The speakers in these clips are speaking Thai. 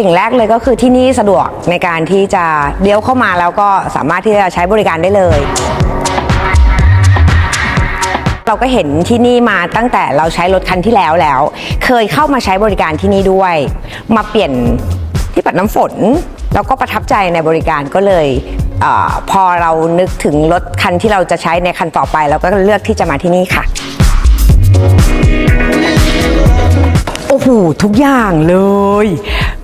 สิ่งแรกเลยก็คือที่นี่สะดวกในการที่จะเลี้ยวเข้ามาแล้วก็สามารถที่จะใช้บริการได้เลย เราก็เห็นที่นี่มาตั้งแต่เราใช้รถคันที่แล้วแล้ว เคยเข้ามาใช้บริการที่นี่ด้วย มาเปลี่ยนที่ปัดน้ำฝนแล้วก็ประทับใจในบริการก็เลยเออพอเรานึกถึงรถคันที่เราจะใช้ในคันต่อไปเราก็เลือกที่จะมาที่นี่ค่ะโอ้โหทุกอย่างเลย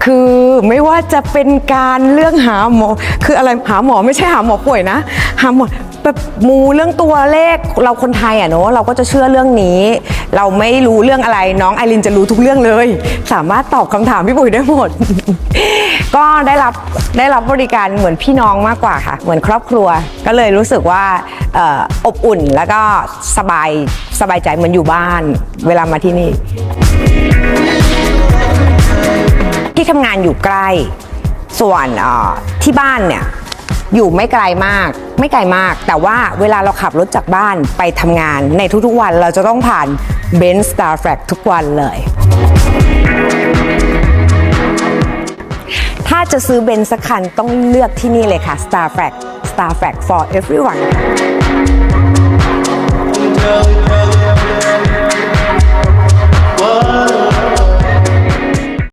คือไม่ว่าจะเป็นการเรื่องหาหมอ คืออะไรหาหมอไม่ใช่หาหมอป่วยนะ หาหมอแบบมูเรื่องตัวเลขเราคนไทยอะเนอะเราก็จะเชื่อเรื่องนี้ เราไม่รู้เรื่องอะไรน้องไอรินจะรู้ทุกเรื่องเลย สามารถตอบคำถามพี่ปุ๋ยได้หมด ก็ได้รับได้รับบริการเหมือนพี่น้องมากกว่าค่ะ เหมือนครอบครัว ก็เลยรู้สึกว่าออบอุ่นแล้วก็สบายสบายใจเหมือนอยู่บ้าน เวลามาที่นี่ ที่ทำงานอยู่ใกล้ ส่วนที่บ้านเนี่ยอยู่ไม่ไกลมาก ไม่ไกลมาก แต่ว่าเวลาเราขับรถจากบ้านไปทำงานในทุกๆวันเราจะต้องผ่านเบนซ์ Star f l a g ทุกวันเลย ถ้าจะซื้อเบนซ์สักคันต้องเลือกที่นี่เลยค่ะ Star f l a g Star f l a g for everyone